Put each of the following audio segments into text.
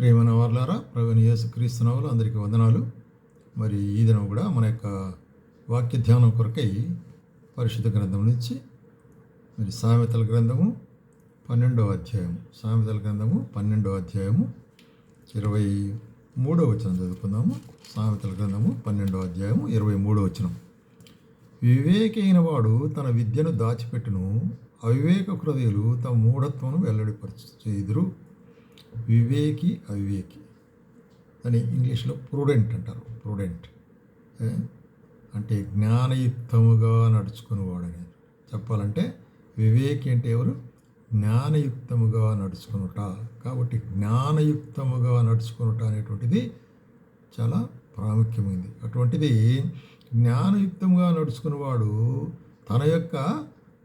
ప్రేమన వాళ్ళారా ప్రవీణ యేసు క్రీస్తునవులు అందరికీ వందనాలు. మరి ఈ దినం కూడా మన యొక్క వాక్య ధ్యానం కొరకై పరిశుద్ధ గ్రంథం నుంచి మరి సామెతల గ్రంథము పన్నెండవ అధ్యాయం సామెతల గ్రంథము పన్నెండవ అధ్యాయము ఇరవై మూడవ వచనం చదువుకుందాము. సామెతల గ్రంథము పన్నెండవ అధ్యాయము ఇరవై మూడవ వచనం. వివేకైన వాడు తన విద్యను దాచిపెట్టును అవివేక హృదయులు తమ మూఢత్వను వెల్లడిపరచేదురు వివేకి అవివేకి అని ఇంగ్లీష్లో ప్రూడెంట్ అంటారు. ప్రూడెంట్ అంటే జ్ఞానయుక్తముగా నడుచుకునేవాడని. చెప్పాలంటే వివేకి అంటే ఎవరు? జ్ఞానయుక్తముగా నడుచుకునుట. కాబట్టి జ్ఞానయుక్తముగా నడుచుకునుట అనేటువంటిది చాలా ప్రాముఖ్యమైనది. అటువంటిది జ్ఞానయుక్తంగా నడుచుకునేవాడు తన యొక్క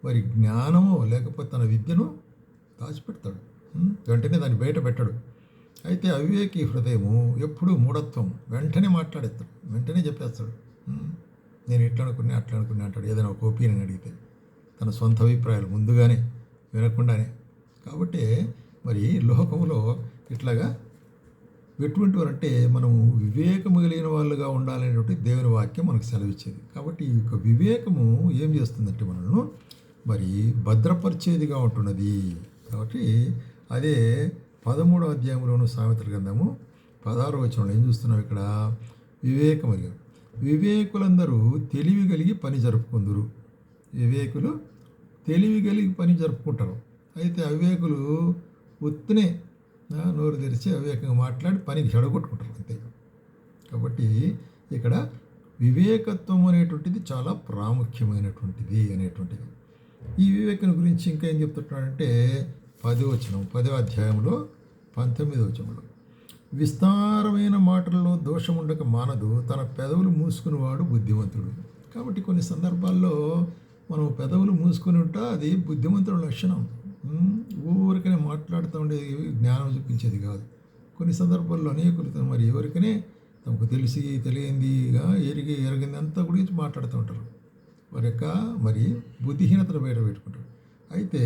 మరి జ్ఞానము లేకపోతే తన విద్యను దాచిపెడతాడు. వెంటనే దాన్ని బయట పెట్టడు. అయితే అవివేకి హృదయము ఎప్పుడూ మూఢత్వం. వెంటనే మాట్లాడేస్తాడు. వెంటనే చెప్పేస్తాడు. నేను ఇట్లా అనుకున్నా అట్లా అనుకున్నా అంటాడు. ఏదైనా ఒక ఒపీనియన్ అడిగితే తన సొంత అభిప్రాయాలు ముందుగానే వినకుండానే. కాబట్టి మరి లోకంలో ఇట్లాగా ఎటువంటి అంటే మనము వివేకము కలిగిన వాళ్ళుగా ఉండాలనేటువంటి దేవుని వాక్యం మనకు సెలవిచ్చేది. కాబట్టి ఈ యొక్క వివేకము ఏం చేస్తుందంటే మనల్ని మరి భద్రపరిచేదిగా ఉంటున్నది. కాబట్టి అదే పదమూడో అధ్యాయంలోను సామెతల గ్రంథము పదహారు వచనంలో ఏం చూస్తున్నాం ఇక్కడ? వివేకం వివేకులందరూ తెలివి కలిగి పని జరుపుకుందరు. వివేకులు తెలివి కలిగి పని జరుపుకుంటారు. అయితే అవివేకులు ఉత్తినే నోరు తెరిచి అవివేకంగా మాట్లాడి పనికి చెడగొట్టుకుంటారు అంతే. కాబట్టి ఇక్కడ వివేకత్వం అనేటువంటిది చాలా ప్రాముఖ్యమైనటువంటిది అనేటువంటిది. ఈ వివేకం గురించి ఇంకా ఏం చెప్తున్నాడంటే పది వచనం పదో అధ్యాయంలో పంతొమ్మిది వచనంలో. విస్తారమైన మాటల్లో దోషం ఉండక మానదు తన పెదవులు మూసుకునేవాడు బుద్ధిమంతుడు. కాబట్టి కొన్ని సందర్భాల్లో మనం పెదవులు మూసుకుని ఉంటా అది బుద్ధిమంతుడు లక్షణం. ఊరికనే మాట్లాడుతూ ఉండేది జ్ఞానం చూపించేది కాదు. కొన్ని సందర్భాల్లో అనేకులు మరి ఎవరికనే తమకు తెలిసి తెలియందిగా ఎరిగి ఎరగింది అంతా గురించి మాట్లాడుతూ ఉంటారు. వారి యొక్క మరి బుద్ధిహీనతను బయట పెట్టుకుంటారు. అయితే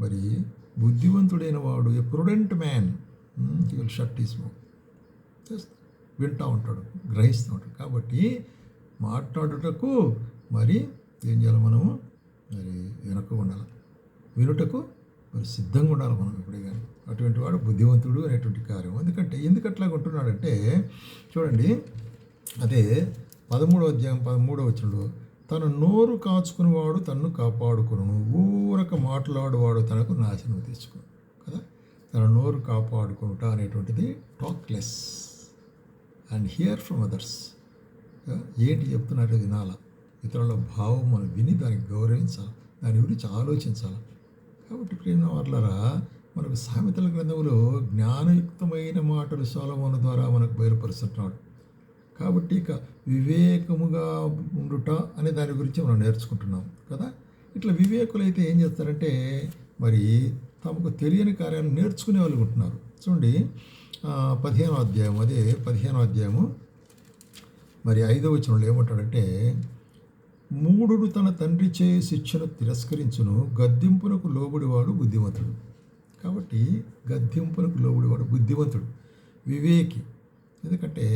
మరి బుద్ధివంతుడైన వాడు a prudent man he will shut his mouth just వింటూ ఉంటాడు గ్రహిస్తూ ఉంటాడు. కాబట్టి మాట్లాడుటకు మరి ఏం చేయాలి మనము? మరి వెనక ఉండాలి. వినుటకు మరి సిద్ధంగా ఉండాలి మనం ఇప్పుడే కానీ. అటువంటి వాడు బుద్ధివంతుడు అనేటువంటి కార్యం. ఎందుకంటే ఎందుకు అట్లా ఉంటున్నాడంటే చూడండి అదే పదమూడో అధ్యాయం పదమూడో వచ్చినప్పుడు తన నోరు కాచుకునేవాడు తన్ను కాపాడుకును. ఊరక మాట్లాడువాడు తనకు నాశనం తెచ్చుకును. కదా? తన నోరు కాపాడుకునుట అనేటువంటిది talk less. And hear from others. ఏంటి చెప్తున్నట్టు వినాల? ఇతరుల భావం మనం విని దానికి గౌరవించాలి? దాని గురించి ఆలోచించాలి? కాబట్టి ప్రేమ వర్లరా మనకు సామెతల గ్రంథంలో జ్ఞానయుక్తమైన మాటలు సోలమోన ద్వారా మనకు బయలుపరుస్తున్నాడు కాబట్టి ఇక వివేకముగా ఉండుట అనే దాని గురించి మనం నేర్చుకుంటున్నాం కదా? ఇట్లా వివేకులైతే ఏం చేస్తారంటే మరి తమకు తెలియని కార్యాలు నేర్చుకునే వాళ్ళు ఉంటున్నారు. చూడండి పదిహేనో అధ్యాయం అదే పదిహేనో అధ్యాయము మరి ఐదో వచనంలో ఏమంటాడంటే మూడుడు తన తండ్రి చే శిక్షను తిరస్కరించును గద్దింపునకు లోబడివాడు బుద్ధిమంతుడు. కాబట్టి గద్దింపునకు లోబడివాడు బుద్ధిమంతుడు వివేకి. ఎందుకంటే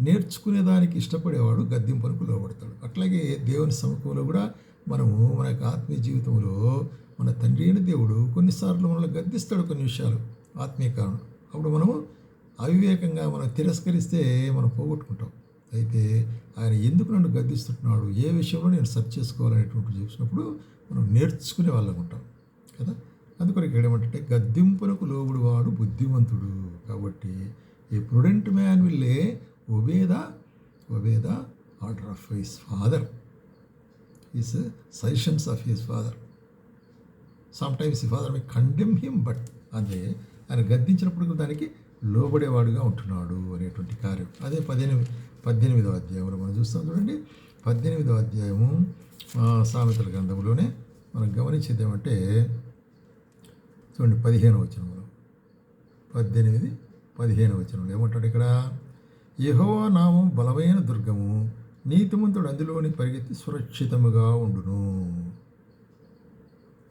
నేర్చుకునే దానికి ఇష్టపడేవాడు గద్దింపునకు లోబడతాడు అట్లాగే దేవుని సమూహంలో కూడా మనము మన యొక్క ఆత్మీయ జీవితంలో మన తండ్రి అయిన దేవుడు కొన్నిసార్లు మనల్ని గద్దిస్తాడు కొన్ని విషయాలు. ఆత్మీయ కారణం. అప్పుడు మనము అవివేకంగా మనం తిరస్కరిస్తే మనం పోగొట్టుకుంటాం. అయితే ఆయన ఎందుకు నన్ను గద్దిస్తున్నాడు? ఏ విషయంలో నేను సర్చ్ చేసుకోవాలనేటువంటి చూసినప్పుడు మనం నేర్చుకునే వాళ్ళం ఉంటాం. కదా? అందుకని ఇక్కడ ఏమంటే గద్దింపునకు లోబడి వాడు బుద్ధిమంతుడు. కాబట్టి a prudent man will obey the obey the order of his father his suggestions of his father some times ఈ father may condemn him but అదే ఆయన గద్దించినప్పుడు దానికి లోబడేవాడుగా ఉంటున్నాడు అనేటువంటి కార్యం. అదే పద్దెనిమిది పద్దెనిమిదవ అధ్యాయంలో మనం చూస్తాం చూడండి. పద్దెనిమిదవ అధ్యాయము సామెతల గ్రంథంలోనే మనం గమనించేది ఏమంటే చూడండి పదిహేను వచనంలో పద్దెనిమిది పదిహేను వచనంలో ఏమంటాడు ఇక్కడ? యహోవా నామం బలమైన దుర్గము నీతిమంతుడు అందులోని పరిగెత్తి సురక్షితముగా ఉండును.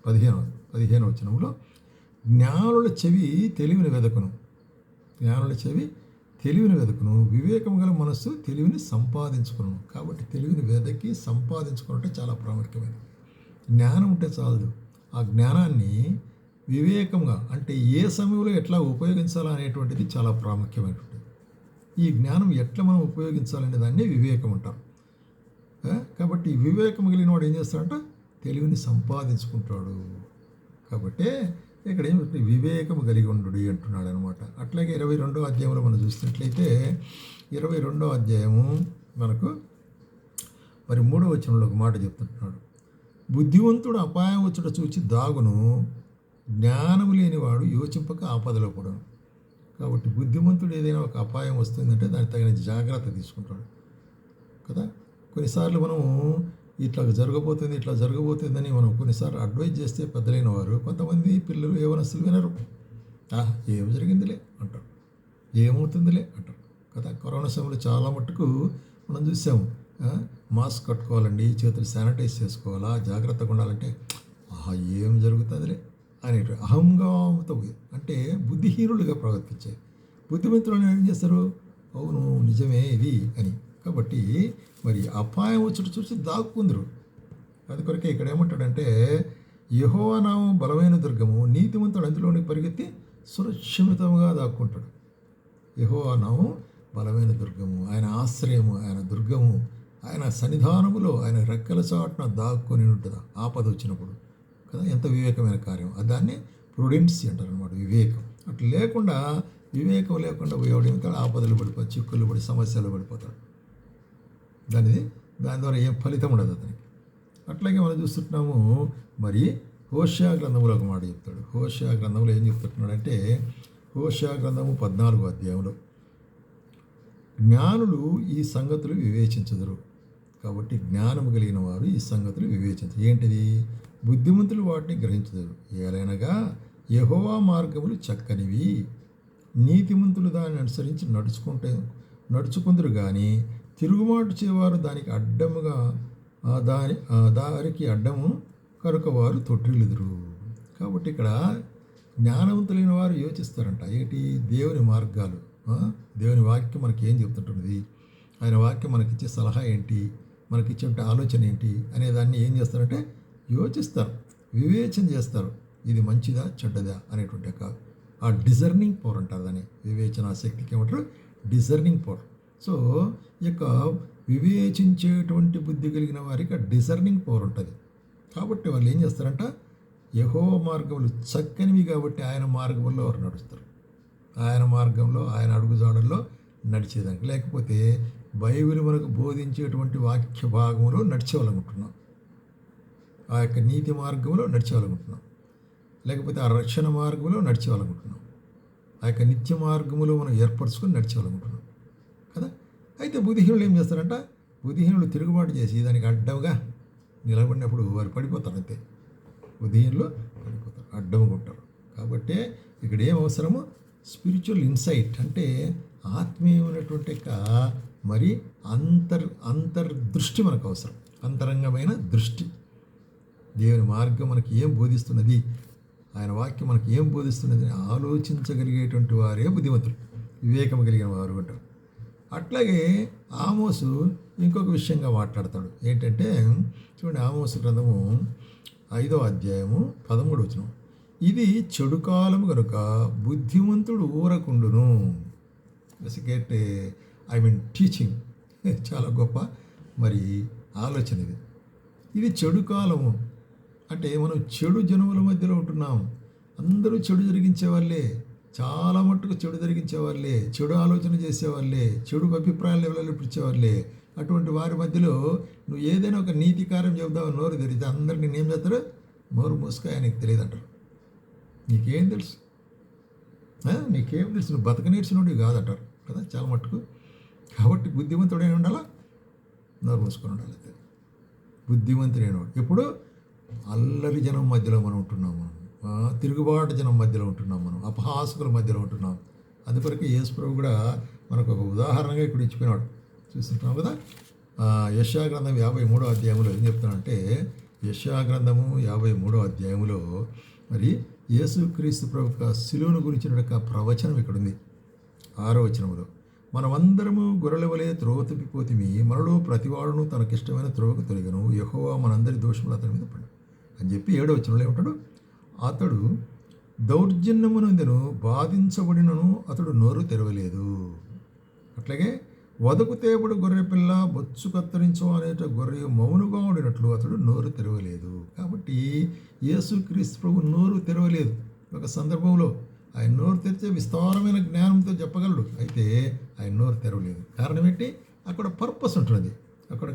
పదిహేను పదిహేను వచనంలో జ్ఞానుల చెవి తెలివిని వెదకును. జ్ఞానుల చెవి తెలివిని వెదకును. వివేకము గల మనస్సు తెలివిని సంపాదించుకును. కాబట్టి తెలివిని వెదకి సంపాదించుకోవటం చాలా ప్రాముఖ్యమైనది. జ్ఞానం ఉంటే చాలదు. ఆ జ్ఞానాన్ని వివేకంగా అంటే ఏ సమయంలో ఎట్లా ఉపయోగించాలా అనేటువంటిది చాలా ప్రాముఖ్యమైనటువంటిది. ఈ జ్ఞానం ఎట్లా మనం ఉపయోగించాలనే దాన్ని వివేకం అంటారు కాబట్టి వివేకం కలిగిన వాడు ఏం చేస్తాడంట? తెలివిని సంపాదించుకుంటాడు. కాబట్టి ఇక్కడ ఏమిటి వివేకము కలిగి ఉండు అంటున్నాడు అనమాట అట్లాగే ఇరవై రెండో అధ్యాయంలో మనం చూసినట్లయితే ఇరవై రెండో అధ్యాయము మనకు మరి మూడో వచనంలో ఒక మాట చెప్తుంటున్నాడు. బుద్ధివంతుడు అపాయం వచ్చుట చూచి దాగును జ్ఞానము లేనివాడు యోచింపక ఆపదలో పడను. కాబట్టి బుద్ధిమంతుడు ఏదైనా ఒక అపాయం వస్తుందంటే దానికి తగిన జాగ్రత్త తీసుకుంటాడు. కదా? కొన్నిసార్లు మనం ఇట్లా జరగబోతుంది ఇట్లా జరగబోతుందని మనం కొన్నిసార్లు అడ్వైజ్ చేస్తే పెద్దలైన వారు కొంతమంది పిల్లలు ఏమనస్తులు వినరు. ఏం జరిగిందిలే? అంటారు. ఏమవుతుందిలే? అంటారు. కదా? కరోనా సమయంలో చాలా మట్టుకు మనం చూసాము. మాస్క్ కట్టుకోవాలండి చేతులు శానిటైజ్ చేసుకోవాలా జాగ్రత్తగా ఉండాలంటే ఆహా ఏం జరుగుతుందిలే? అనే అహంగామతో అంటే బుద్ధిహీనులుగా ప్రవర్తించాయి బుద్ధిమంతులు ఏం చేస్తారు? అవును నిజమే ఇది అని. కాబట్టి మరి అపాయం వచ్చుట చూసి దాక్కుందరు అది కొరకే ఇక్కడ ఏమంటాడంటే యెహోవా బలమైన దుర్గము నీతిమంతుడు అందులోని పరిగెత్తి సురక్షితముగా దాక్కుంటాడు. యహోనామం బలమైన దుర్గము ఆయన ఆశ్రయము ఆయన దుర్గము ఆయన సన్నిధానములో ఆయన రెక్కల చాటున దాక్కుని ఉంటుంది? ఆపద వచ్చినప్పుడు. కదా ఎంత వివేకమైన కార్యం. దాన్ని ప్రుడెన్సీ అంటారు అనమాట వివేకం. అట్లా లేకుండా వివేకం లేకుండా పోయేవాడు ఆపదలు పడిపోతాడు చిక్కులు పడి సమస్యలు పడిపోతాడు. దానిది దాని ద్వారా ఏం ఫలితం ఉండదు అతనికి. అట్లాగే మనం చూస్తున్నాము మరి హోషా గ్రంథంలో ఒక మాట చెప్తాడు. హోషా గ్రంథంలో ఏం చెప్తున్నాడంటే హోషా గ్రంథము పద్నాలుగో అధ్యాయంలో జ్ఞానులు ఈ సంగతులు వివేచించదురు. కాబట్టి జ్ఞానము కలిగిన వారు ఈ సంగతులు వివేచించరు. ఏంటిది? బుద్ధిమంతులు వాటిని గ్రహించదు ఏలైనగా యహోవా మార్గములు చక్కనివి. నీతిమంతులు దాన్ని అనుసరించి నడుచుకుంటే నడుచుకుందరు కానీ తిరుగుబాటు చేవారు దానికి అడ్డముగా ఆ దాని ఆ దారికి అడ్డము కనుక వారు తొట్టిల్లుదురు. కాబట్టి ఇక్కడ జ్ఞానవంతులైన వారు యోచిస్తారంట. ఏంటి? దేవుని మార్గాలు. దేవుని వాక్యం మనకి ఏం చెప్తుంటున్నది ఆయన వాక్యం మనకిచ్చే సలహా ఏంటి? మనకిచ్చే ఆలోచన ఏంటి? అనే దాన్ని ఏం చేస్తారంటే యోచిస్తారు వివేచన చేస్తారు. ఇది మంచిదా చెడ్డదా అనేటువంటి యొక్క ఆ డిజర్నింగ్ పవర్ అంటారు దాన్ని. వివేచన శక్తికి ఏమంటారు? డిజర్నింగ్ పవర్ సో ఈ యొక్క వివేచించేటువంటి బుద్ధి కలిగిన వారికి ఆ డిజర్నింగ్ పవర్ ఉంటుంది. కాబట్టి వాళ్ళు ఏం చేస్తారంట? యహో మార్గములు చక్కనివి కాబట్టి ఆయన మార్గంలో వారు నడుస్తారు. ఆయన మార్గంలో ఆయన అడుగుజాడల్లో నడిచేదానికి. లేకపోతే బైబిల్ మనకు బోధించేటువంటి వాక్య భాగంలో నడిచేవాళ్ళనుకుంటున్నాం ఆ యొక్క నీతి మార్గంలో నడిచేవాలనుకుంటున్నాం లేకపోతే ఆ రక్షణ మార్గంలో నడిచేవాలనుకుంటున్నాం ఆ యొక్క నిత్య మార్గములో మనం ఏర్పరచుకొని నడిచేవాలనుకుంటున్నాం కదా? అయితే బుద్ధిహీనులు ఏం చేస్తారంట? బుద్ధిహీనులు తిరుగుబాటు చేసి దానికి అడ్డంగా నిలబడినప్పుడు వారు పడిపోతారు అంతే. బుద్ధిహీనులు పడిపోతారు అడ్డంగా ఉంటారు కాబట్టి ఇక్కడ ఏం అవసరమో? స్పిరిచువల్ ఇన్సైట్ అంటే ఆత్మీయమైనటువంటి యొక్క మరి అంతర్ అంతర్దృష్టి మనకు అవసరం. అంతరంగమైన దృష్టి. దేవుని మార్గం మనకి ఏం బోధిస్తున్నది? ఆయన వాక్యం మనకి ఏం బోధిస్తున్నది? అని ఆలోచించగలిగేటువంటి వారే బుద్ధిమంతులు. వివేకం కలిగిన వారు అంటారు అట్లాగే ఆమోసు ఇంకొక విషయంగా మాట్లాడతాడు. ఏంటంటే చూడండి ఆమోసు గ్రంథము ఐదో అధ్యాయము పదమూడు వచనం. ఇది చెడు కాలం కనుక బుద్ధిమంతుడు ఊరకుండును. గెట్ ఐ మీన్ టీచింగ్ చాలా గొప్ప మరి ఆలోచన ఇది. ఇది చెడు కాలము. అంటే మనం చెడు జనముల మధ్యలో ఉంటున్నాం. అందరూ చెడు జరిగించే వాళ్ళే. చాలా మట్టుకు చెడు జరిగించే వాళ్ళే. చెడు ఆలోచన చేసేవాళ్ళే చెడు అభిప్రాయాలు వెల్లడిపించేవాళ్ళే అటువంటి వారి మధ్యలో నువ్వు ఏదైనా ఒక నీతి కార్యం చెబుదావు నోరు తెరిస్తే అందరినీ నేను ఏం చేస్తారు? నోరు మూసుకాయ నీకు తెలియదు అంటారు నీకేం తెలుసు? నీకేం తెలుసు? నువ్వు బతక కాదంటారు కదా చాలా మట్టుకు. కాబట్టి బుద్ధిమంతుడైన ఉండాలా? నోరు మూసుకొని ఉండాలి బుద్ధిమంతుడైన ఎప్పుడు? అల్లరి జనం మధ్యలో మనం ఉంటున్నాం మనం. తిరుగుబాటు జనం మధ్యలో ఉంటున్నాం మనం. అపహాసకుల మధ్యలో ఉంటున్నాం. అందుకొరకు యేసు ప్రభు కూడా మనకు ఒక ఉదాహరణగా ఇక్కడ ఇచ్చిపోయినాడు. చూస్తుంటున్నాం కదా? యశాగ్రంథం గ్రంథం యాభై మూడో అధ్యాయంలో ఏం చెప్తానంటే యశాగ్రంథము గ్రంథము యాభై మూడో అధ్యాయంలో మరి యేసుక్రీస్తు ప్రభు యొక్క శిలువను గురించిన యొక్క ప్రవచనం ఇక్కడ ఉంది ఆరో వచనంలో మనమందరము గొర్రెల వలె త్రోవ తప్పిపోతిమి మనలో ప్రతివాడును తనకిష్టమైన త్రోవకు తొలగను. యహోవా మనందరి దోషములు అతని మీద పడు అని చెప్పి ఏడో వచనంలో ఏమంటాడు? అతడు దౌర్జన్యమునందును బాధించబడినను అతడు నోరు తెరవలేదు. అట్లాగే వదకు తేబడు గొర్రె పిల్ల బొచ్చు కత్తిరించు అనేట గొర్రె మౌనుగా ఉండినట్లు అతడు నోరు తెరవలేదు. కాబట్టి యేసుక్రీస్తు ప్రభు నోరు తెరవలేదు. ఒక సందర్భంలో ఆయన నోరు తెరిచే విస్తారమైన జ్ఞానంతో చెప్పగలడు. అయితే ఆయన నోరు తెరవలేదు కారణం ఏంటి? అక్కడ పర్పస్ ఉంటుంది అక్కడ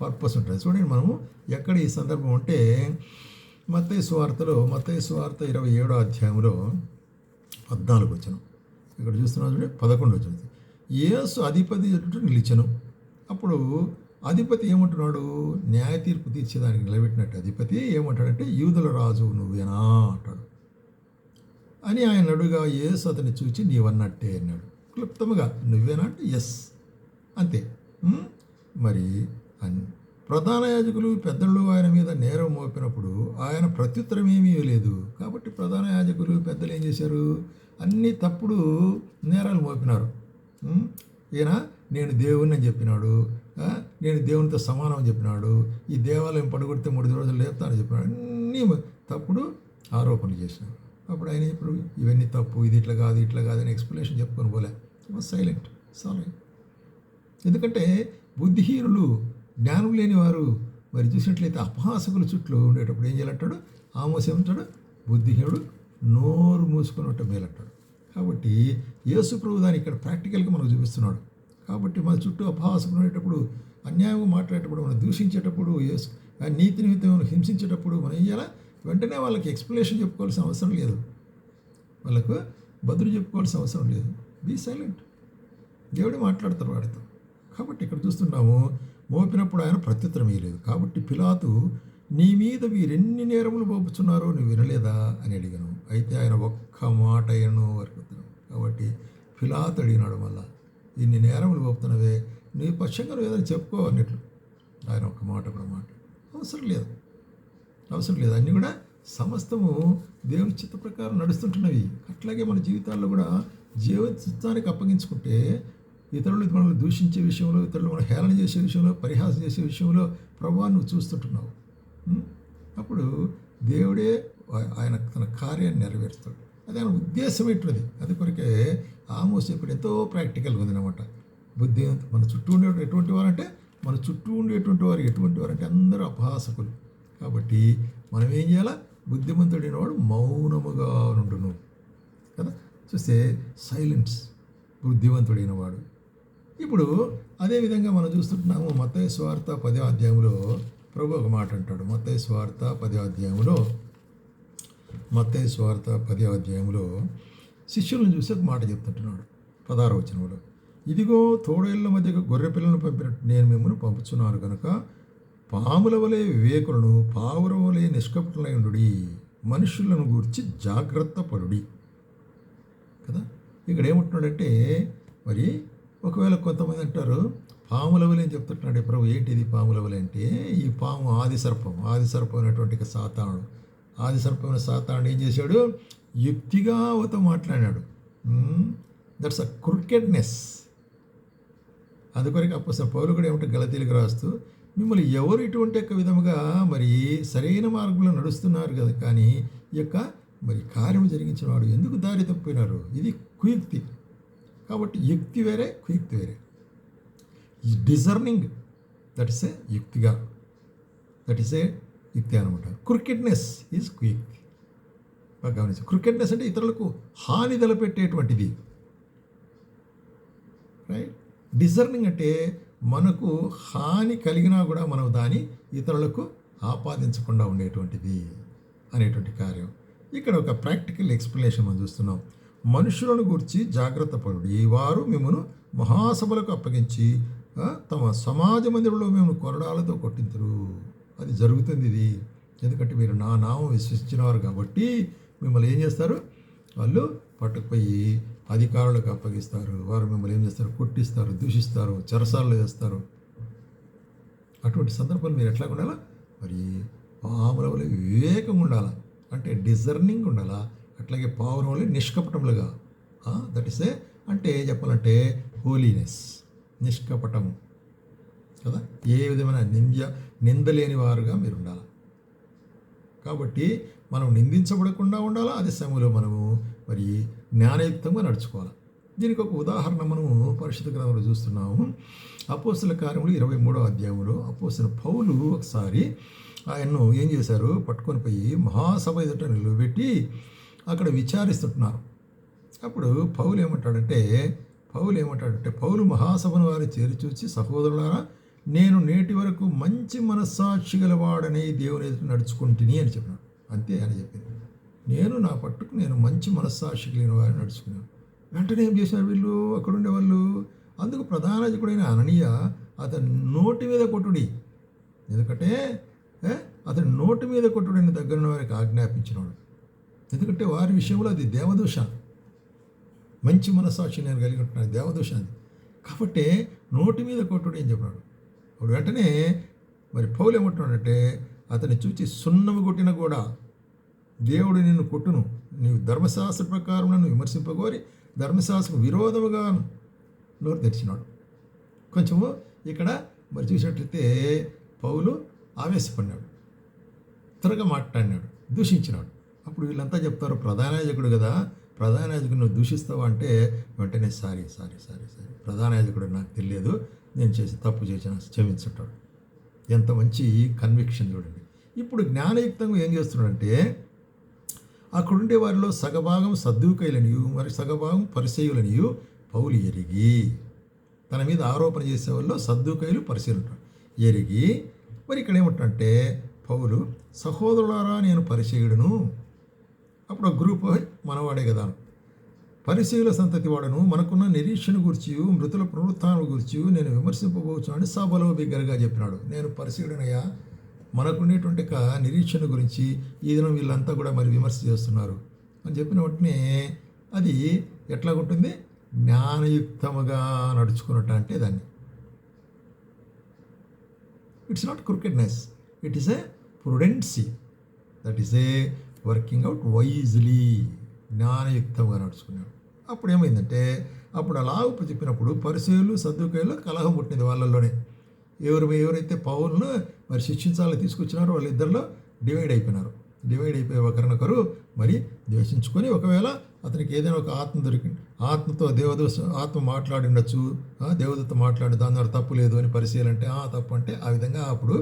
పర్పస్ ఉంటుంది చూడండి మనము ఎక్కడ ఈ సందర్భం ఉంటే మత్తయి సువార్తలో మత్తయి సువార్త ఇరవై ఏడో అధ్యాయంలో పద్నాలుగు వచ్చను ఇక్కడ చూస్తున్నాం చూడండి పదకొండు వచ్చింది యేసు అధిపతి నిలిచను. అప్పుడు అధిపతి ఏమంటున్నాడు? న్యాయ తీర్పు తీర్చేదానికి నిలబెట్టినట్టు అధిపతి ఏమంటాడంటే యూదుల రాజు నువ్వేనా అంటాడు. అని ఆయన అడుగా యేసు అతన్ని చూచి నీవన్నట్టే అన్నాడు. క్లుప్తముగా నువ్వేనా అంటే ఎస్ అంతే. మరి అన్ ప్రధాన యాజకులు పెద్దలు ఆయన మీద నేరం మోపినప్పుడు ఆయన ప్రత్యుత్తరం ఏమీ లేదు కాబట్టి ప్రధాన యాజకులు పెద్దలు ఏం చేశారు? అన్ని తప్పుడు నేరాలు మోపినారు. ఈయన నేను దేవుణ్ణి అని చెప్పినాడు. నేను దేవునితో సమానం అని చెప్పినాడు. ఈ దేవాలయం పడగొడితే మూడు రోజులు లేపుతానని చెప్పినాడు. అన్నీ తప్పుడు ఆరోపణలు చేసినాడు అప్పుడు ఆయన చెప్పారు ఇవన్నీ తప్పు ఇది ఇట్లా కాదు ఇట్లా కాదు అని ఎక్స్ప్లెనేషన్ చెప్పుకొని పోలే. సైలెంట్ సారీ ఎందుకంటే బుద్ధిహీనులు జ్ఞానం లేని వారు మరి చూసినట్లయితే అపహాసకుల చుట్టూ ఉండేటప్పుడు ఏం చేయాలంటాడు? ఆమోస్ ఏమంటాడు బుద్ధిహీనుడు నోరు మూసుకొని ఉంటే మేలంటాడు. కాబట్టి యేసు ప్రభు దాన్ని ఇక్కడ ప్రాక్టికల్గా మనకు చూపిస్తున్నాడు. కాబట్టి మన చుట్టూ అపహాసకులు ఉండేటప్పుడు అన్యాయంగా మాట్లాడేటప్పుడు మనం దూషించేటప్పుడు యేసు నీతి నిమిత్తం మనం హింసించేటప్పుడు మనం ఏం చేయాలి? వెంటనే వాళ్ళకి ఎక్స్ప్లెనేషన్ చెప్పుకోవాల్సిన అవసరం లేదు. వాళ్ళకు బదులు చెప్పుకోవాల్సిన అవసరం లేదు. బీ సైలెంట్ దేవుడే మాట్లాడతారు వాడితో. కాబట్టి ఇక్కడ చూస్తున్నాము మోపినప్పుడు ఆయన ప్రత్యుత్తరం ఇవ్వలేదు కాబట్టి పిలాతు నీ మీద వీరెన్ని నేరములు పోపుతున్నారో నువ్వు వినలేదా? అని అడిగాను. అయితే ఆయన ఒక్క మాట ఎన్నో వరకు కాబట్టి పిలాతు అడిగినాడు మళ్ళా ఇన్ని నేరములు పోపుతున్నవే నీ పక్షంగా నువ్వు ఏదైనా చెప్పుకో అన్నట్లు. ఆయన ఒక్క మాట కూడా మాట అవసరం లేదు. అవసరం లేదు. అన్నీ కూడా సమస్తము దేవుని చిత్త ప్రకారం నడుస్తుంటున్నవి. అట్లాగే మన జీవితాల్లో కూడా జీవ చిత్తానికి అప్పగించుకుంటే ఇతరులు మనల్ని దూషించే విషయంలో ఇతరులు మనం హేళన చేసే విషయంలో పరిహాసం చేసే విషయంలో ప్రభావం నువ్వు చూస్తుంటున్నావు. అప్పుడు దేవుడే ఆయన తన కార్యాన్ని నెరవేరుస్తాడు. అది ఆయన ఉద్దేశం ఏంటిది? అది కొరకే ఆమోస్ ఇప్పుడు ఎంతో ప్రాక్టికల్గా ఉంది అనమాట బుద్ధి మన చుట్టూ ఉండే ఎటువంటి వారంటే మన చుట్టూ ఉండేటువంటి వారు ఎటువంటి వారు అంటే అందరూ అపహాసకులు. కాబట్టి మనం ఏం చేయాలా? బుద్ధిమంతుడైన వాడు మౌనముగా నుండును. కదా? చూస్తే సైలెన్స్ బుద్ధివంతుడైన వాడు ఇప్పుడు అదేవిధంగా మనం చూస్తుంటున్నాము మతయ స్వార్థ పదే అధ్యాయంలో ప్రభు ఒక మాట అంటాడు. మతయ స్వార్థ పదే అధ్యాయంలో మతయ స్వార్థ పదే అధ్యాయంలో శిష్యులను చూసి ఒక మాట చెప్తుంటున్నాడు పదారో వచనంలో ఇదిగో తోడేళ్ళ మధ్య గొర్రె పిల్లలను పంపినట్టు నేను మిమ్మల్ని పంపుతున్నాను కనుక పాముల వలె వివేకులను పావుల వలె నిష్కపటులైనడు మనుషులను గూర్చి జాగ్రత్త పడుడి. కదా? ఇక్కడ ఏమంటున్నాడంటే మరి ఒకవేళ కొంతమంది అంటారు పాముల వలె అని చెప్తుంటున్నాడు ప్రభు ఏంటిది పాముల వలె అంటే ఈ పాము ఆది సర్పం ఆది సర్పం అనేటువంటి సాతానుడు. ఆది సర్పమైన సాతానుడు ఏం చేశాడు? యుక్తిగా అవతో మాట్లాడాడు దట్స్ అ క్రికెట్నెస్ అందుకొరకు అప్పసం పౌరు కూడా ఏమంటే గలతీలకు రాస్తూ మిమ్మల్ని ఎవరు ఇటువంటి యొక్క విధముగా మరి సరైన మార్గంలో నడుస్తున్నారు కదా కానీ ఈ యొక్క మరి కార్యం జరిగించిన వాడు ఎందుకు దారి తప్పినారు ఇది కుయుక్తి. కాబట్టి యుక్తి వేరే కుయుక్తి వేరే. ఈ డిజర్నింగ్ దట్ ఇస్ ఏ యుక్తిగా. దట్ ఇస్ ఏ యుక్తి అనమాట క్రికెట్నెస్ ఈజ్ క్విక్ బాగా గమనించి. క్రికెట్నెస్ అంటే ఇతరులకు హాని తలపెట్టేటువంటిది. రైట్ డిజర్నింగ్ అంటే మనకు హాని కలిగినా కూడా మనం దాన్ని ఇతరులకు ఆపాదించకుండా ఉండేటువంటిది అనేటువంటి కార్యం. ఇక్కడ ఒక ప్రాక్టికల్ ఎక్స్ప్లెనేషన్ మనం చూస్తున్నాం. మనుషులను గురించి జాగ్రత్త ఈ వారు మిమ్మను మహాసభలకు అప్పగించి తమ సమాజ మందిరంలో మేము కొరడాలతో కొట్టించరు అది జరుగుతుంది ఇది. ఎందుకంటే మీరు నా నామం విశ్వసించినవారు కాబట్టి మిమ్మల్ని ఏం చేస్తారు? వాళ్ళు పట్టుకుపోయి అధికారులకు అప్పగిస్తారు. వారు మిమ్మల్ని ఏం చేస్తారు? కొట్టిస్తారు దూషిస్తారు చెరసాల్లో వేస్తారు. అటువంటి సందర్భాలు మీరు ఎట్లా ఉండాలా? మరి పాముల వల్ల వివేకంగా ఉండాలా? అంటే డిజర్నింగ్ ఉండాలా? అట్లాగే పావురం వల్ల నిష్కపటములుగా. దట్ ఇస్ ఏ అంటే చెప్పాలంటే హోలీనెస్ నిష్కపటము. కదా? ఏ విధమైన నింద్య నిందలేని వారుగా మీరు ఉండాలి? కాబట్టి మనం నిందించబడకుండా ఉండాలా? అదే సమయంలో మనము మరి జ్ఞానయుక్తంగా నడుచుకోవాలి. దీనికి ఒక ఉదాహరణ మనము పరిశుద్ధ గ్రంథంలో చూస్తున్నాము. అపోస్తుల కార్యములు ఇరవై మూడో అధ్యాయంలో అపోస్తుల పౌలు ఒకసారి ఆయన్ను ఏం చేశారు? పట్టుకొని పోయి మహాసభ ఎదుట నిలబెట్టి అక్కడ విచారిస్తుంటున్నారు. అప్పుడు పౌలు ఏమంటాడంటే పౌలు ఏమంటాడంటే పౌలు మహాసభను వారు చేరి చూసి సహోదరులారా నేను నేటి వరకు మంచి మనస్సాక్షి గలవాడని దేవుని ఎదుట నడుచుకుంటుని అని చెప్పినాడు. అంతే అని చెప్పింది. నేను నా పట్టుకు నేను మంచి మనస్సాక్షి కలిగిన వారిని నడుచుకున్నాను. వెంటనే ఏం చేశారు వీళ్ళు? అక్కడ ఉండేవాళ్ళు అందుకు ప్రధాన యాజకుడైన అననీయ అతని నోటి మీద కొట్టుడి. ఎందుకంటే అతని నోటి మీద కొట్టుడిని దగ్గర ఉన్న వారికి ఆజ్ఞాపించినవాడు ఎందుకంటే వారి విషయంలో అది దేవదోష. మంచి మనస్సాక్షి నేను కలిగి ఉంటున్నాను దేవదోష అది. కాబట్టి నోటి మీద కొట్టుడు అని చెప్పినాడు. అప్పుడు వెంటనే మరి పౌలు ఏమంటున్నాడంటే అతన్ని చూచి సున్నము కొట్టిన కూడా దేవుడు నిన్ను కొట్టును. నీవు ధర్మశాస్త్ర ప్రకారం నన్ను విమర్శింపగోరి ధర్మశాస్త్రం విరోధముగా నోరు తెరిచినాడు. కొంచెము ఇక్కడ మరి చూసినట్లయితే పౌలు ఆవేశపడినాడు. త్వరగా మాట్లాడినాడు. దూషించినాడు. అప్పుడు వీళ్ళంతా చెప్తారు ప్రధానాయకుడు కదా ప్రధానాయకుడు నువ్వు దూషిస్తావా? అంటే వెంటనే సారీ సారీ సారీ సారీ. ప్రధానాయకుడు నాకు తెలియదు. నేను చేసి తప్పు చేసిన క్షమించుంటాడు. ఎంత మంచి కన్విక్షన్ చూడండి. ఇప్పుడు జ్ఞానయుక్తంగా ఏం చేస్తున్నాడంటే అక్కడుండే వారిలో సగభాగం సద్దుకైలనియు మరి సగభాగం పరిచయులనియు పౌలు ఎరిగి. తన మీద ఆరోపణ చేసే వాళ్ళు సద్దుకైలు పరిశీలుంటాడు ఎరిగి మరి ఇక్కడ ఏమంటే పౌలు సహోదరులారా నేను పరిచయుడును అప్పుడు గ్రూప్ మనవాడే కదా పరిశీల సంతతి వాడను మనకున్న నిరీక్షణ గురించి మృతుల పునరుత్థానం గురించి నేను విమర్శింపబోచున్నాను సభలో బిగ్గరగా చెప్పినాడు. నేను పరిశీలనయ్యా మనకుండేటువంటి నిరీక్షణ గురించి ఈ దినం వీళ్ళంతా కూడా మరి విమర్శ చేస్తున్నారు. అని చెప్పిన వెంటనే అది ఎట్లా ఉంటుంది జ్ఞానయుక్తముగా నడుచుకున్నట్టు అంటే దాన్ని. It's not crookedness it is a prudency that is a working out wisely జ్ఞానయుక్తంగా నడుచుకున్నాడు. అప్పుడు ఏమైందంటే అప్పుడు అలా చెప్పినప్పుడు పరిశీలు సర్దుకాయలు కలహం పుట్టింది వాళ్ళల్లోనే. ఎవరు ఎవరైతే పౌరులను మరి శిక్షించాలని తీసుకొచ్చినారో వాళ్ళిద్దరిలో డివైడ్ అయిపోయినారు. డివైడ్ అయిపోయి ఒకరినొకరు మరి ద్వేషించుకొని ఒకవేళ అతనికి ఏదైనా ఒక ఆత్మ దొరికింది ఆత్మతో దేవదూత ఆత్మ మాట్లాడి ఉండొచ్చు దేవదూత మాట్లాడి దాని ద్వారా తప్పు లేదు అని పరిశీలంటే ఆ తప్పు అంటే ఆ విధంగా అప్పుడు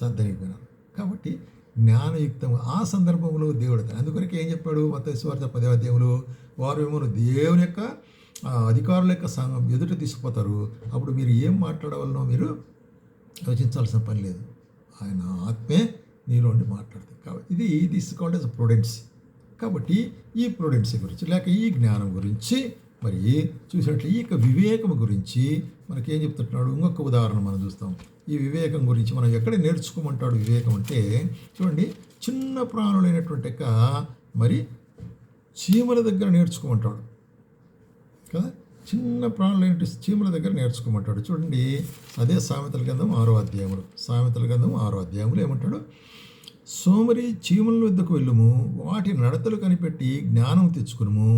సర్దనిపోయినారు కాబట్టి జ్ఞానయుక్తం ఆ సందర్భంలో దేవుడు అందుకొరకు ఏం చెప్పాడు? మతేశ్వార్త పదవ దేవులు వారు ఏమో దేవుని యొక్క అధికారుల యొక్క సంఘం ఎదుట తీసుకుపోతారు. అప్పుడు మీరు ఏం మాట్లాడవలనో మీరు యోచించాల్సిన పని లేదు. ఆయన ఆత్మే నీలోండి మాట్లాడుతుంది. కాబట్టి ఇది దిస్ కాల్డ్ ఎస్ ప్రొడెన్సీ కాబట్టి ఈ ప్రొడెన్సీ గురించి లేక ఈ జ్ఞానం గురించి మరి చూసినట్లు ఈ యొక్క వివేకం గురించి మనకేం చెప్తున్నాడు ఇంకొక ఉదాహరణ మనం చూస్తాం. ఈ వివేకం గురించి మనం ఎక్కడ నేర్చుకోమంటాడు వివేకం అంటే చూడండి చిన్న ప్రాణులైనటువంటి యొక్క మరి చీమల దగ్గర నేర్చుకోమంటాడు. కదా? చిన్న ప్రాణులైన చీమల దగ్గర నేర్చుకోమంటాడు. చూడండి అదే సామెతల గంధం ఆరో అధ్యాయములు. సామెతల గంధం ఆరో అధ్యాయములు ఏమంటాడు? సోమరి చీమల వద్దకు వెళ్ళుము వాటి నడతలు కనిపెట్టి జ్ఞానం తెచ్చుకునుము.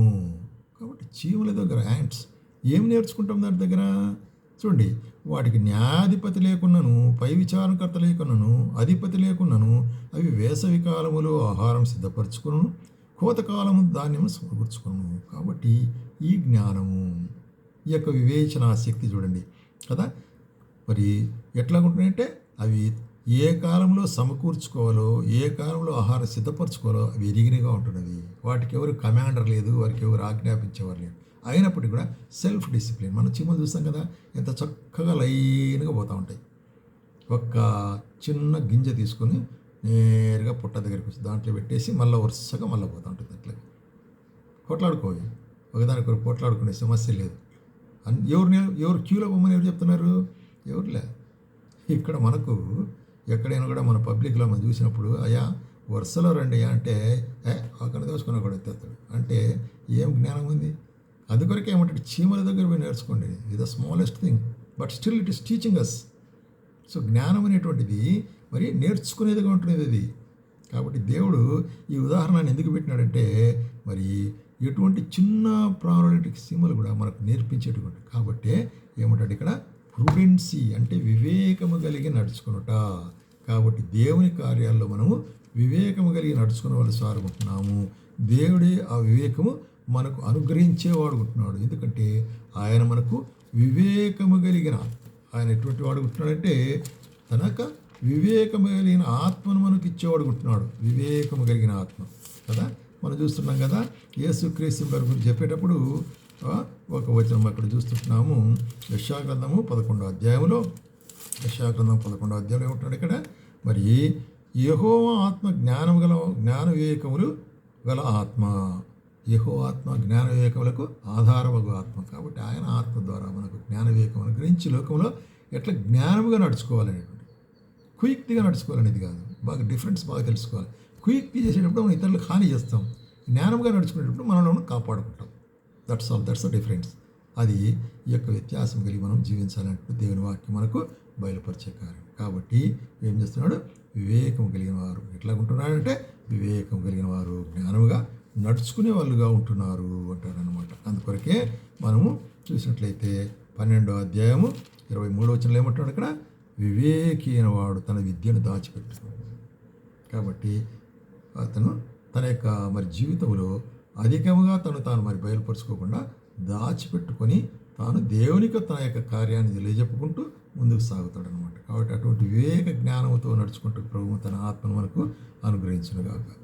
కాబట్టి చీమల దగ్గర యాంట్స్ ఏం నేర్చుకుంటాం దాని దగ్గర? చూడండి వాటికి న్యాయాధిపతి లేకున్నాను పై విచారణకర్త లేకున్నాను అధిపతి లేకున్నాను అవి వేసవి కాలములో ఆహారం సిద్ధపరచుకును కోతకాలము ధాన్యము సమకూర్చుకును కాబట్టి ఈ జ్ఞానము ఈ యొక్క వివేచన శక్తి చూడండి. కదా? మరి ఎట్లా ఉంటున్నాయంటే అవి ఏ కాలంలో సమకూర్చుకోవాలో ఏ కాలంలో ఆహారం సిద్ధపరచుకోవాలో అవి ఎరిగినగా ఉంటున్నవి. వాటికి ఎవరు కమాండర్ లేదు వారికి ఎవరు ఆజ్ఞాపించేవారు లేదు అయినప్పటికీ కూడా సెల్ఫ్ డిసిప్లిన్ మనం చిమ్మలు చూస్తాం కదా ఎంత చక్కగా లైన్గా పోతూ ఉంటాయి. ఒక్క చిన్న గింజ తీసుకొని నేరుగా పుట్ట దగ్గరికి వచ్చి దాంట్లో పెట్టేసి మళ్ళీ వరుసగా మళ్ళీ పోతూ ఉంటుంది అట్లా కొట్లాడుకోవి ఒకదానికొకరు పోట్లాడుకునే సమస్య లేదు. అన్ ఎవరు ఎవరు క్యూలో పోమని ఎవరు చెప్తున్నారు? ఎవరులే. ఇక్కడ మనకు ఎక్కడైనా కూడా మన పబ్లిక్లో మనం చూసినప్పుడు అయా వరుసలో రండి అంటే ఏ అక్కడ దోసుకున్న కూడా ఎత్తేస్తాడు. అంటే ఏం జ్ఞానం ఉంది? అందుకొరకే ఏమంటాడు? చీమల దగ్గర పోయి నేర్చుకోండి. ఇది the smallest thing. But still it is teaching us so జ్ఞానం అనేటువంటిది మరి నేర్చుకునేదిగా ఉంటుంది అది. కాబట్టి దేవుడు ఈ ఉదాహరణను ఎందుకు పెట్టినాడంటే మరి ఎటువంటి చిన్న ప్రాణులకి సీమలు కూడా మనకు నేర్పించేటువంటి కాబట్టి ఏమంటాడు ఇక్కడ? ప్రుడెన్సీ అంటే వివేకము కలిగి నడుచుకునుట. కాబట్టి దేవుని కార్యాల్లో మనము వివేకము కలిగి నడుచుకునే వాళ్ళు సారుకుంటున్నాము దేవుడే ఆ వివేకము మనకు అనుగ్రహించేవాడు ఉంటున్నాడు. ఎందుకంటే ఆయన మనకు వివేకము కలిగిన ఆయన ఎటువంటి వాడు ఉంటున్నాడంటే తనక వివేకము కలిగిన ఆత్మను మనకి ఇచ్చేవాడు ఉంటున్నాడు. వివేకము కలిగిన ఆత్మ. కదా? మనం చూస్తున్నాం కదా యేసుక్రీస్తు గారి గురించి చెప్పేటప్పుడు ఒక వచనం అక్కడ చూస్తున్నాము. యశాగ్రంథము పదకొండో అధ్యాయంలో. యశాగ్రంథం పదకొండో అధ్యాయంలో ఏమంటున్నాడు ఇక్కడ? మరి యహో ఆత్మ జ్ఞానం గల జ్ఞాన వివేకములు గల ఆత్మ. యహో ఆత్మ జ్ఞాన వివేకములకు ఆధారమగు ఆత్మ. కాబట్టి ఆయన ఆత్మ ద్వారా మనకు జ్ఞాన వివేకం అనుగ్రహించి లోకంలో ఎట్లా జ్ఞానముగా నడుచుకోవాలని క్విక్గా నడుచుకోవాలనేది కాదు. బాగా డిఫరెన్స్ బాగా తెలుసుకోవాలి. క్విక్ చేసేటప్పుడు మనం ఇతరులకు హాని చేస్తాం. జ్ఞానంగా నడుచుకునేటప్పుడు మనల్ని కాపాడుకుంటాం. That's all that's the difference అది ఈ యొక్క వ్యత్యాసం కలిగి మనం జీవించాలంటే దేవుని వాక్యం మనకు బయలుపరిచే కార్యం. కాబట్టి ఏం చేస్తున్నాడు? వివేకం కలిగిన వారు. ఎట్లా ఉంటున్నాడంటే వివేకం కలిగిన వారు. జ్ఞానముగా నడుచుకునే వాళ్ళుగా ఉంటున్నారు అంటాడనమాట అందుకొరకే మనము చూసినట్లయితే పన్నెండో అధ్యాయము ఇరవై మూడో వచ్చిన ఏమంటాడు ఇక్కడ? వివేకి అయినవాడు తన విద్యను దాచిపెట్టు కాబట్టి అతను తన యొక్క మరి జీవితంలో అధికముగా తను తాను మరి బయలుపరుచుకోకుండా దాచిపెట్టుకొని తాను దేవునికి తన యొక్క కార్యాన్ని తెలియజెప్పుకుంటూ ముందుకు సాగుతాడు అనమాట కాబట్టి అటువంటి వివేక జ్ఞానంతో నడుచుకుంటూ ప్రభువు తన ఆత్మను మనకు అనుగ్రహించునుగాక.